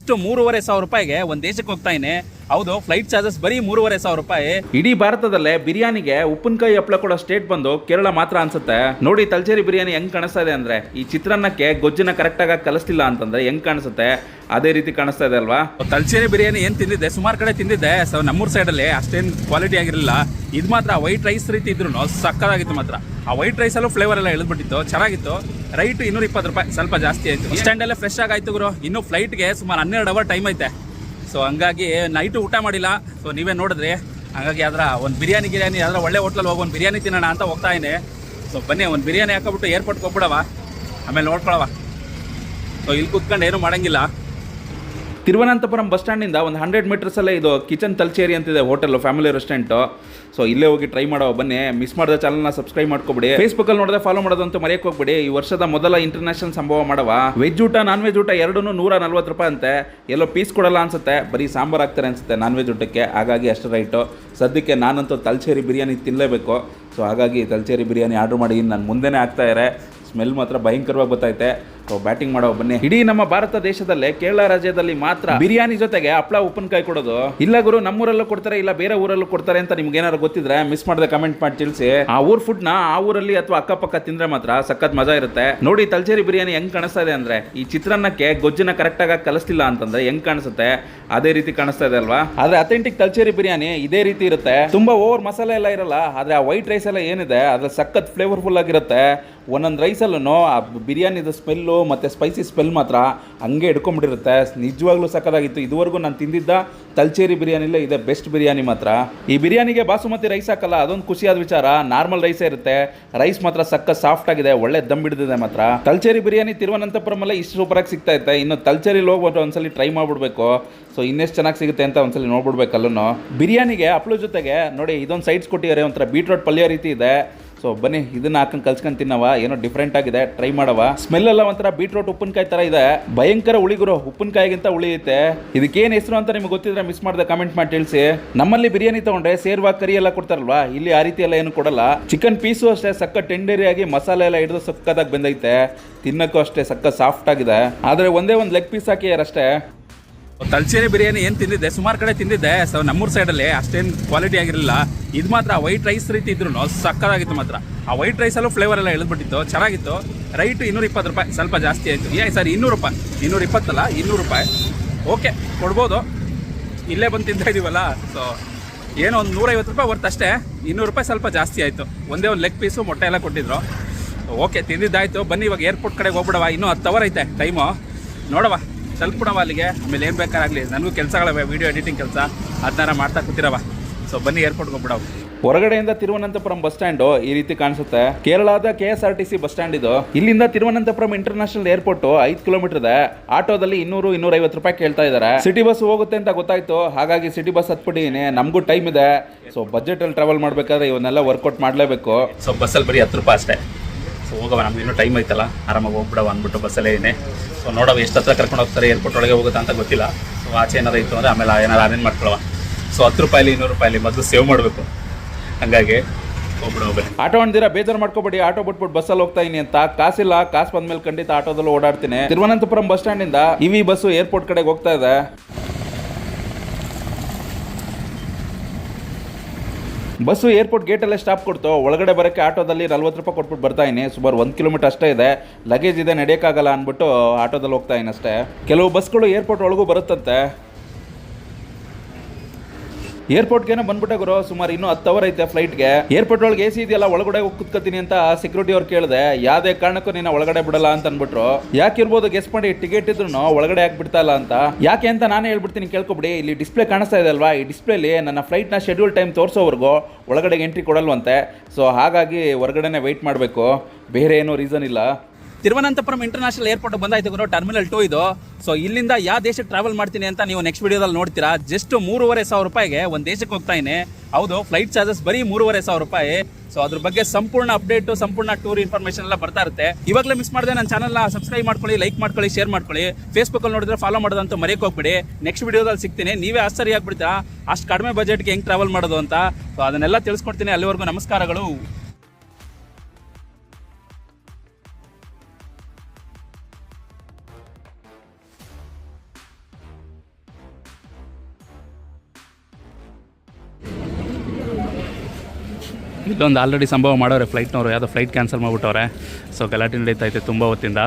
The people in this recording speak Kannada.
ಇಷ್ಟು ಮೂರುವರೆ ಸಾವಿರ ರೂಪಾಯಿಗೆ ಒಂದು ದೇಶಕ್ಕೆ ಹೋಗ್ತಾ ಇದ್ದೀನಿ ಹೌದು ಫ್ಲೈಟ್ ಚಾರ್ಜಸ್ ಬರೀ ಮೂರುವರೆ ಸಾವಿರ ರೂಪಾಯಿ. ಇಡೀ ಭಾರತದಲ್ಲೇ ಬಿರಿಯಾನಿಗೆ ಉಪ್ಪಿನಕಾಯಿ ಹಪ್ಪಳ ಕೊಡೋ ಸ್ಟೇಟ್ ಬಂದು ಕೇರಳ ಮಾತ್ರ ಅನ್ಸುತ್ತೆ. ನೋಡಿ, ತಲ್ಚೇರಿ ಬಿರಿಯಾನಿ ಹೆಂಗ್ ಕಾಣಿಸ್ತಾ ಇದೆ ಅಂದ್ರೆ, ಈ ಚಿತ್ರಾನ್ನಕ್ಕೆ ಗೊಜ್ಜನ ಕರೆಕ್ಟ್ ಆಗಿ ಕಲಿಸ್ತಿಲ್ಲ ಅಂತಂದ್ರೆ ಹೆಂಗ್ ಕಾಣಿಸುತ್ತೆ? ಅದೇ ರೀತಿ ಕಾಣಿಸ್ತಾ ಇದೆ ಅಲ್ವಾ? ತಲ್ಚೇರಿ ಬಿರಿಯಾನಿ ಏನ್ ತಿಂದಿದ್ದೆ? ಸುಮಾರು ಕಡೆ ತಿಂದಿದ್ದೆ. ಸೊ, ನಮ್ಮೂರ್ ಸೈಡ್ ಅಲ್ಲಿ ಅಷ್ಟೇನ್ ಕ್ವಾಲಿಟಿ ಆಗಿರಲಿಲ್ಲ. ಇದು ಮಾತ್ರ ವೈಟ್ ರೈಸ್ ರೀತಿ ಇದ್ರು ಸಕ್ಕದಾಗಿತ್ತು ಮಾತ್ರ. ಆ ವೈಟ್ ರೈಸ್ ಅಲ್ಲೂ ಫ್ಲೇವರ್ ಎಲ್ಲ ಇಳಿದ್ಬಿಟ್ಟಿತ್ತು ಚೆನ್ನಾಗಿತ್ತು. ರೈಟ್ ಇನ್ನೂರ ಇಪ್ಪತ್ತು ರೂಪಾಯಿ, ಸ್ವಲ್ಪ ಜಾಸ್ತಿ ಆಯ್ತು. ಸ್ಟ್ಯಾಂಡ್ ಅಲ್ಲೇ ಫ್ರೆಶ್ ಆಗಾಯ್ತು ಗುರು. ಇನ್ನು ಫ್ಲೈಟ್ಗೆ ಸುಮಾರು ಹನ್ನೆರಡು ಅವರ್ ಟೈಮ್ ಐತೆ. ಸೊ ಹಂಗಾಗಿ ನೈಟು ಊಟ ಮಾಡಿಲ್ಲ. ಸೊ ನೀವೇ ನೋಡಿದ್ರಿ, ಹಂಗಾಗಿ ಅದರ ಒಂದು ಬಿರಿಯಾನಿ ಗಿರಿಯಾನಿ ಅದರ ಒಳ್ಳೆ ಹೋಟ್ಲಲ್ಲಿ ಹೋಗಿ ಒಂದು ಬಿರಿಯಾನಿ ತಿನ್ನೋಣ ಅಂತ ಹೋಗ್ತಾ ಇದ್ದೀನಿ ಸೊ ಬನ್ನಿ, ಒಂದು ಬಿರಿಯಾನಿ ಹಾಕೊಬಿಟ್ಟು ಏರ್ಪೋರ್ಟ್ಗೆ ಹೋಗ್ಬಿಡವ. ಆಮೇಲೆ ನೋಡ್ಕೊಳವ. ಸೊ ಇಲ್ಲಿ ಕುತ್ಕೊಂಡು ಏನೂ ಮಾಡಂಗಿಲ್ಲ. ತಿರುವನಂತಪುರಂ ಬಸ್ ಸ್ಟ್ಯಾಂಡಿಂದ ಒಂದು ಹಂಡ್ರೆಡ್ ಮೀಟರ್ಸಲ್ಲೇ ಇದು ಕಿಚನ್ ತಲ್ಚೇರಿ ಅಂತಿದೆ ಹೋಟೆಲು, ಫ್ಯಾಮಿಲಿ ರೆಸ್ಟೋರೆಂಟು. ಸೊ ಇಲ್ಲೇ ಹೋಗಿ ಟ್ರೈ ಮಾಡೋ, ಬನ್ನಿ. ಮಿಸ್ ಮಾಡಿದ ಚಾನಲ್ನ ಸಬ್ಸ್ಕ್ರೈಬ್ ಮಾಡ್ಕೊಬಿಡಿ. ಫೇಸ್ಬುಕ್ಕಲ್ಲಿ ನೋಡಿದ್ರೆ ಫಾಲೋ ಮಾಡೋದಂತೂ ಮರೆಯಕ್ಕೆ ಹೋಗ್ಬಿಡಿ. ಈ ವರ್ಷದ ಮೊದಲ ಇಂಟರ್ನ್ಯಾಷನಲ್ ಸಂಭವ ಮಾಡವ. ವೆಜ್ ಊಟ ನಾನ್ ವೆಜ್ ಊಟ ಎರಡೂ ನೂರ ನಲ್ವತ್ತು ರೂಪಾಯಿ ಅಂತೆ. ಎಲ್ಲೋ ಪೀಸ್ ಕೊಡಲ್ಲ ಅನ್ಸುತ್ತೆ. ಬರೀ ಸಾಂಬಾರು ಹಾಕ್ತಾರೆ ಅನ್ಸುತ್ತೆ ನಾನ್ ವೆಜ್ ಊಟಕ್ಕೆ. ಹಾಗಾಗಿ ಅಷ್ಟು ರೈಟು. ಸದ್ಯಕ್ಕೆ ನಾನಂತೂ ತಲ್ಚೇರಿ ಬಿರಿಯಾನಿ ತಿನ್ನಲೇಬೇಕು ಸೊ ಹಾಗಾಗಿ ತಲ್ಚೇರಿ ಬಿರಿಯಾನಿ ಆರ್ಡರ್ ಮಾಡಿ. ನಾನು ಮುಂದೆನೇ ಆಗ್ತಾ ಇದ್ದಾರೆ. ಸ್ಮೆಲ್ ಮಾತ್ರ ಭಯಂಕರವಾಗಿ ಸೊ ಬ್ಯಾಟಿಂಗ್ ಮಾಡೋ ಬನ್ನಿ. ಇಡೀ ನಮ್ಮ ಭಾರತ ದೇಶದಲ್ಲೇ ಕೇರಳ ರಾಜ್ಯದಲ್ಲಿ ಮಾತ್ರ ಬಿರಿಯಾನಿ ಜೊತೆಗೆ ಹಪ್ಪಳ ಉಪ್ಪಿನಕಾಯಿ ಕೊಡೋದು. ಇಲ್ಲ ಗುರು, ನಮ್ಮೂರಲ್ಲೂ ಕೊಡ್ತಾರೆ, ಇಲ್ಲ ಬೇರೆ ಊರಲ್ಲೂ ಕೊಡ್ತಾರೆ ಅಂತ ನಿಮ್ಗೆ ಏನಾದ್ರು ಗೊತ್ತಿದ್ರೆ ಮಿಸ್ ಮಾಡದೆ ಕಮೆಂಟ್ ಮಾಡಿ ತಿಳಿಸಿ. ಆ ಊರ್ ಫುಡ್ನ ಆ ಊರಲ್ಲಿ ಅಥವಾ ಅಕ್ಕಪಕ್ಕ ತಿಂದ್ರೆ ಮಾತ್ರ ಸಖತ್ ಮಜಾ ಇರುತ್ತೆ. ನೋಡಿ ತಲ್ಚೇರಿ ಬಿರಿಯಾನಿ ಹೆಂಗ್ ಕಾಣಿಸ್ತಾ ಇದೆ ಅಂದ್ರೆ, ಈ ಚಿತ್ರಾನ್ನಕ್ಕೆ ಗೊಜ್ಜನ್ನ ಕರೆಕ್ಟ್ ಆಗಿ ಕಲಿಸ್ತಿಲ್ಲ ಅಂತಂದ್ರೆ ಹೆಂಗ್ ಕಾಣಿಸುತ್ತೆ? ಅದೇ ರೀತಿ ಕಾಣಿಸ್ತಾ ಇದೆ ಅಲ್ವಾ? ಆದ್ರೆ ಅಥೆಂಟಿಕ್ ತಲ್ಚೇರಿ ಬಿರಿಯಾನಿ ಇದೇ ರೀತಿ ಇರುತ್ತೆ. ತುಂಬಾ ಓವರ್ ಮಸಾಲೆ ಎಲ್ಲ ಇರಲ್ಲ, ಆದ್ರೆ ಆ ವೈಟ್ ರೈಸ್ ಎಲ್ಲ ಏನಿದೆ ಅದ್ರ ಸಖತ್ ಫ್ಲೇವರ್ಫುಲ್ ಆಗಿರುತ್ತೆ. ಒಂದೊಂದು ರೈಸಲ್ಲೂ ಆ ಬಿರಿಯಾನಿದು ಸ್ಮೆಲ್ಲು ಮತ್ತು ಸ್ಪೈಸಿ ಸ್ಮೆಲ್ ಮಾತ್ರ ಹಂಗೆ ಹಿಡ್ಕೊಂಬಿಟ್ಟಿರುತ್ತೆ. ನಿಜವಾಗ್ಲೂ ಸಕ್ಕದಾಗಿತ್ತು ಇದುವರೆಗೂ ನಾನು ತಿಂದಿದ್ದ ತಲ್ಚೇರಿ ಬಿರಿಯಾನಿಲೇ ಇದೆ ಬೆಸ್ಟ್ ಬಿರಿಯಾನಿ ಮಾತ್ರ. ಈ ಬಿರಿಯಾನಿಗೆ ಬಾಸುಮತಿ ರೈಸ್ ಹಾಕಲ್ಲ, ಅದೊಂದು ಖುಷಿಯಾದ ವಿಚಾರ. ನಾರ್ಮಲ್ ರೈಸೇ ಇರುತ್ತೆ. ರೈಸ್ ಮಾತ್ರ ಸಕ್ಕ ಸಾಫ್ಟ್ ಆಗಿದೆ, ಒಳ್ಳೆ ದಮ್ ಹಿಡಿದಿದೆ ಮಾತ್ರ. ತಲ್ಚೇರಿ ಬಿರಿಯಾನಿ ತಿರುವನಂತಪುರಮಲ್ಲೇ ಇಷ್ಟು ಸೂಪರಾಗಿ ಸಿಗ್ತಾ ಇತ್ತೆ ಇನ್ನು ತಲ್ಚೇರಿಲಿ ಹೋಗ್ಬಿಟ್ಟು ಒಂದ್ಸಲಿ ಟ್ರೈ ಮಾಡಿಬಿಡ್ಬೇಕು. ಸೊ ಇನ್ನೆಷ್ಟು ಚೆನ್ನಾಗಿ ಸಿಗುತ್ತೆ ಅಂತ ಒಂದ್ಸಲಿ ನೋಡ್ಬಿಡ್ಬೇಕಲ್ಲೂ ಬಿರಿಯಾನಿಗೆ ಹಪ್ಳು ಜೊತೆಗೆ ನೋಡಿ, ಇದೊಂದು ಸೈಡ್ಸ್ ಕೊಟ್ಟಿದ್ದಾರೆ ಒಂಥರ ಬೀಟ್ರೋಟ್ ಪಲ್ಯ ರೀತಿ ಇದೆ. ಸೊ ಬನ್ನಿ, ಇದನ್ನ ಹಾಕೊಂಡು ಕಲ್ಸ್ಕೊಂಡು ತಿನ್ನವ, ಏನೋ ಡಿಫ್ರೆಂಟ್ ಆಗಿದೆ ಟ್ರೈ ಮಾಡವ. ಸ್ಮೆಲ್ ಎಲ್ಲ ಒಂಥರ ಬೀಟ್ರೋಟ್ ಉಪ್ಪಿನಕಾಯಿ ತರ ಇದೆ. ಭಯಂಕರ ಉಳಿಗುರು ಉಪ್ಪಿನಕಾಯಿಗಿಂತ ಉಳಿಯುತ್ತೆ ಇದಕ್ಕೇನು ಹೆಸರು ಅಂತ ನಿಮ್ಗೆ ಗೊತ್ತಿದ್ರೆ ಮಿಸ್ ಮಾಡಿದೆ ಕಮೆಂಟ್ ಮಾಡಿ ತಿಳಿಸಿ. ನಮ್ಮಲ್ಲಿ ಬಿರಿಯಾನಿ ತಗೊಂಡ್ರೆ ಸೇರ್ವಾ ಕರಿ ಎಲ್ಲ ಕೊಡ್ತಾರಲ್ವಾ? ಇಲ್ಲಿ ಆ ರೀತಿ ಎಲ್ಲ ಏನು ಕೊಡಲ್ಲ. ಚಿಕನ್ ಪೀಸು ಅಷ್ಟೇ ಸಕ್ಕ ಟೆಂಡರಿ ಆಗಿ ಮಸಾಲೆ ಎಲ್ಲ ಹಿಡಿದು ಸಕ್ಕದಾಗಿ ಬಂದೈತೆ. ತಿನ್ನಕ್ಕೂ ಅಷ್ಟೇ ಸಕ್ಕ ಸಾಫ್ಟ್ ಆಗಿದೆ. ಆದ್ರೆ ಒಂದೇ ಒಂದು ಲೆಗ್ ಪೀಸ್ ಹಾಕಿಯಾರಷ್ಟೇ ತಲ್ಚೇರಿ ಬಿರಿಯಾನಿ ಏನು ತಿಂದಿದ್ದೆ? ಸುಮಾರು ಕಡೆ ತಿಂದಿದ್ದೆ. ಸೊ ನಮ್ಮೂರು ಸೈಡಲ್ಲಿ ಅಷ್ಟೇನು ಕ್ವಾಲಿಟಿ ಆಗಿರಲಿಲ್ಲ. ಇದು ಮಾತ್ರ ವೈಟ್ ರೈಸ್ ರೀತಿ ಇದ್ರು ಸಕ್ಕದಾಗಿತ್ತು ಮಾತ್ರ. ಆ ವೈಟ್ ರೈಸಲ್ಲೂ ಫ್ಲೇವರ್ ಎಲ್ಲ ಇಳಿದ್ಬಿಟ್ಟಿತ್ತು ಚೆನ್ನಾಗಿತ್ತು. ರೈಟು ಇನ್ನೂರ ಇಪ್ಪತ್ತು ರೂಪಾಯಿ, ಸ್ವಲ್ಪ ಜಾಸ್ತಿ ಆಯಿತು. ಏ, ಸರ್ ಇನ್ನೂರು ರೂಪಾಯಿ ಇನ್ನೂರ ಇಪ್ಪತ್ತಲ್ಲ ಇನ್ನೂರು ರೂಪಾಯಿ ಓಕೆ ಕೊಡ್ಬೋದು. ಇಲ್ಲೇ ಬಂದು ತಿಂತಾ ಇದೀವಲ್ಲ ಸೊ ಏನೋ ಒಂದು ನೂರೈವತ್ತು ರೂಪಾಯಿ ವರ್ತ್ ಅಷ್ಟೇ. ಇನ್ನೂರು ರೂಪಾಯಿ ಸ್ವಲ್ಪ ಜಾಸ್ತಿ ಆಯಿತು. ಒಂದೇ ಒಂದು ಲೆಗ್ ಪೀಸು ಮೊಟ್ಟೆ ಎಲ್ಲ ಕೊಟ್ಟಿದ್ರು. ಓಕೆ ತಿಂದಿದ್ದಾಯ್ತು. ಬನ್ನಿ, ಇವಾಗ ಏರ್ಪೋರ್ಟ್ ಕಡೆಗೆ ಹೋಗ್ಬಿಡವ? ಇನ್ನೂ ಹತ್ತು ಅವರ್ ಐತೆ ಟೈಮು ನೋಡವ. ತಲುಪ್ಬಿಡವ ಅಲ್ಲಿಗೆ ಆಮೇಲೆ ಏನು ಬೇಕಾರಾಗಲಿ. ನನಗೂ ಕೆಲಸಗಳವೆ ವೀಡಿಯೋ ಎಡಿಟಿಂಗ್ ಕೆಲಸ. ಅದನ್ನ ಮಾಡ್ತಾ ಕೂತಿರವ. ಸೊ ಬನ್ನಿ ಏರ್ಪೋರ್ಟ್ಗೆ ಹೋಗ್ಬಿಡವು. ಹೊರಗಡೆಯಿಂದ ತಿರುವನಂತಪುರಂ ಬಸ್ ಸ್ಟ್ಯಾಂಡ್ ಈ ರೀತಿ ಕಾಣಿಸುತ್ತೆ. ಕೇರಳದ K S R T C bus stand ಇದು. ಇಲ್ಲಿಂದ ತಿರುವನಂತಪುರಂ ಇಂಟರ್ನ್ಯಾಷನಲ್ ಏರ್ಪೋರ್ಟ್ ಐದು ಕಿಲೋಮೀಟರ್ ಇದೆ. ಆಟೋದಲ್ಲಿ ಇನ್ನೂರು ಇನ್ನೂರ ಐವತ್ತು ರೂಪಾಯಿ ಕೇಳ್ತಾ ಇದ್ದಾರೆ. ಸಿಟಿ ಬಸ್ ಹೋಗುತ್ತೆ ಅಂತ ಗೊತ್ತಾಯ್ತು. ಹಾಗಾಗಿ ಸಿಟಿ ಬಸ್ ಹತ್ಬಿಟ್ಟಿದ್ದೀನಿ ನಮಗೂ ಟೈಮ್ ಇದೆ. ಸೊ ಬಜೆಟ್ ಅಲ್ಲಿ ಟ್ರಾವೆಲ್ ಮಾಡ್ಬೇಕಾದ್ರೆ ಇವನ್ನೆಲ್ಲ ವರ್ಕೌಟ್ ಮಾಡಲೇಬೇಕು. ಸೊ ಬಸ್ಸಲ್ಲಿ ಬರೀ ಹತ್ತು ರೂಪಾಯಿ ಅಷ್ಟೇ. ಸೊ ಹೋಗವ ನಮ್ಗೆ ಇನ್ನೂ ಟೈಮ್ ಐತಲ್ಲ. ಆರಾಮಾಗಿ ಹೋಗ್ಬಿಡವ ಅಂದ್ಬಿಟ್ಟು ಬಸ್ಸಲ್ಲೇ ಸೊ ನೋಡವ ಎಷ್ಟು ಹತ್ರ ಕರ್ಕೊಂಡು ಹೋಗ್ತಾರೆ ಏರ್ಪೋರ್ಟ್ ಒಳಗೆ ಹೋಗುತ್ತೆ ಅಂತ ಗೊತ್ತಿಲ್ಲ. ಸೊ ಆಚೆ ಏನಾರು ಇತ್ತು ಅಂದರೆ ಆಮೇಲೆ ಏನಾರು ಅರೇಂಜ್ ಮಾಡ್ಕೊಳ್ಳೋಣ ಸೊ ಹತ್ತು ರೂಪಾಯಿಲಿ ಇನ್ನೂರು ರೂಪಾಯಿಲಿ ಮೊದಲು ಸೇವ್ ಮಾಡಬೇಕು. ಹಂಗಾಗಿ ಆಟೋ ಅಂದಿರ ಬೇಜಾರು ಮಾಡ್ಕೋಬೇಡಿ, ಆಟೋ ಬಿಟ್ಬಿಟ್ಟು ಬಸ್ಸಲ್ಲಿ ಹೋಗ್ತಾ ಇದೀನಿ ಅಂತ. ಕಾಸಿಲ್ಲ, ಕಾಸು ಬಂದ್ಮೇಲೆ ಖಂಡಿತ ಆಟೋದಲ್ಲೂ ಓಡಾಡ್ತೀನಿ. ತಿರುವನಂತಪುರಂ ಬಸ್ ಸ್ಟ್ಯಾಂಡಿಂದ ಇವಿ ಬಸ್ಸು ಏರ್ಪೋರ್ಟ್ ಕಡೆಗೆ ಹೋಗ್ತಾ ಇದೆ. ಬಸ್ಸು ಏರ್ಪೋರ್ಟ್ ಗೇಟಲ್ಲೇ ಸ್ಟಾಪ್ ಕೊಡ್ತು. ಒಳಗಡೆ ಬರೋಕ್ಕೆ ಆಟೋದಲ್ಲಿ ನಲ್ವತ್ತು ರೂಪಾಯಿ ಕೊಟ್ಬಿಟ್ಟು ಬರ್ತಾಯಿನಿ ಸುಮಾರು ಒಂದು ಕಿಲೋಮೀಟರ್ ಅಷ್ಟೇ ಇದೆ. ಲಗೇಜ್ ಇದೆ, ನಡೆಯೋಕ್ಕಾಗಲ್ಲ ಅಂದ್ಬಿಟ್ಟು ಆಟೋದಲ್ಲಿ ಹೋಗ್ತಾ ಇದೀನಿ ಅಷ್ಟೇ. ಕೆಲವು ಬಸ್ಗಳು ಏರ್ಪೋರ್ಟ್ ಒಳಗೂ ಬರುತ್ತಂತೆ. ಏರ್ಪೋರ್ಟ್ಗೇನೋ ಬಂದ್ಬಿಟ್ಟೆ ಗುರು, ಸುಮಾರು ಇನ್ನೂ ಹತ್ತು ಅವರ್ ಐತೆ ಫ್ಲೈಟ್ಗೆ ಏರ್ಪೋರ್ಟ್ ಒಳಗೆ ಎ ಸಿ ಇದೆಯಲ್ಲ, ಒಳಗಡೆ ಹೋಗಿ ಕುತ್ಕೋತೀನಿ ಅಂತ ಸೆಕ್ಯೂರಿಟಿ ಅವ್ರು ಕೇಳಿದೆ, ಯಾವ್ದೇ ಕಾರಣಕ್ಕೂ ನೀನು ಒಳಗಡೆ ಬಿಡಲ್ಲ ಅಂತ ಅಂದ್ಬಿಟ್ರು. ಯಾಕೆ ಇರ್ಬೋದು ಗೆಸ್ ಮಾಡಿ ಟಿಕೆಟ್ ಇದ್ರು ಒಳಗಡೆ ಯಾಕೆ ಬಿಡ್ತಾ ಇಲ್ಲ ಅಂತ. ಯಾಕೆ ಅಂತ ನಾನೇ ಹೇಳ್ಬಿಡ್ತೀನಿ, ಕೇಳ್ಕೊಬಿಡಿ. ಇಲ್ಲಿ ಡಿಸ್ಪ್ಲೇ ಕಾಣಿಸ್ತಾ ಇದೆ ಅಲ್ವಾ? ಈ ಡಿಸ್ಪ್ಲೇಲಿ ನನ್ನ ಫ್ಲೈಟ್ನ ಶೆಡ್ಯೂಲ್ ಟೈಮ್ ತೋರಿಸೋವರೆಗೂ ಒಳಗಡೆ ಎಂಟ್ರಿ ಕೊಡಲ್ವಂತೆ. ಸೊ ಹಾಗಾಗಿ ಹೊರಗಡೆನೆ ವೆಯ್ಟ್ ಮಾಡಬೇಕು. ಬೇರೆ ಏನೂ ರೀಸನ್ ಇಲ್ಲ. ತಿರುವನಂತಪುರಂ ಇಂಟರ್ನ್ಯಾಷನಲ್ ಏರ್ಪೋರ್ಟ್ ಬಂದಾಯ್ತು ಗುರು ಟರ್ಮಿನಲ್ ಟೂ ಇದು. ಸೊ ಇಲ್ಲಿಂದ ಯಾವ ದೇಶಕ್ಕೆ ಟ್ರಾವೆಲ್ ಮಾಡ್ತೀನಿ ಅಂತ ನೀವು ನೆಕ್ಸ್ಟ್ ವಿಡಿಯೋದಲ್ಲಿ ನೋಡ್ತೀರಾ. ಜಸ್ಟ್ ಮೂರುವರೆ ಸಾವಿರ ರೂಪಾಯಿಗೆ ಒಂದು ದೇಶಕ್ಕೆ ಹೋಗ್ತಾ ಇದ್ದೀನಿ. ಹೌದು ಫ್ಲೈಟ್ ಚಾರ್ಜಸ್ ಬರೀ ಮೂರುವರೆ ಸಾವಿರ ರೂಪಾಯಿ. ಸೊ ಅದ್ರ ಬಗ್ಗೆ ಸಂಪೂರ್ಣ ಅಪ್ಡೇಟ್ ಸಂಪೂರ್ಣ ಟೂರ್ ಇನ್ಫಾರ್ಮೇಷನ್ ಎಲ್ಲ ಬರ್ತಾ ಇರುತ್ತೆ. ಇವಾಗಲೇ ಮಿಸ್ ಮಾಡಿದೆ ನನ್ನ ಚಾನಲ್ನ ಸಬ್ಸ್ಕ್ರೈಬ್ ಮಾಡ್ಕೊಳ್ಳಿ ಲೈಕ್ ಮಾಡ್ಕೊಳ್ಳಿ ಶೇರ್ ಮಾಡ್ಕೊಳ್ಳಿ. ಫೇಸ್ಬುಕ್ಕಲ್ಲಿ ನೋಡಿದ್ರೆ ಫಾಲೋ ಮಾಡೋದಂತ ಮರೆಯಕ್ಕೆ ಹೋಗ್ಬಿಡಿ. ನೆಕ್ಸ್ಟ್ ವಿಡಿಯೋದಲ್ಲಿ ಸಿಗ್ತೀನಿ. ನೀವೇ ಆಶ್ಚರ್ಯ ಆಗ್ಬಿಡ್ತೀರಾ. ಅಷ್ಟು ಕಡಿಮೆ ಬಜೆಟ್ಗೆ ಹೆಂಗೆ ಟ್ರಾವೆಲ್ ಮಾಡೋದು ಅಂತ. ಸೊ ಅದನ್ನೆಲ್ಲ ತಿಳಿಸ್ಕೊಡ್ತೀನಿ. ಅಲ್ಲಿವರೆಗೂ ನಮಸ್ಕಾರಗಳು. ಇಲ್ಲೊಂದು ಆಲ್ರೆಡಿ ಸಂಭವ ಮಾಡೋರೆ ಫ್ಲೈಟ್ನವರು ಯಾವುದೋ ಫ್ಲೈಟ್ ಕ್ಯಾನ್ಸಲ್ ಮಾಡಿಬಿಟ್ಟವ್ರೆ. ಸೊ ಗಲಾಟೆ ನಡೀತಾ ಇದೆ ತುಂಬ ಹೊತ್ತಿಂದ.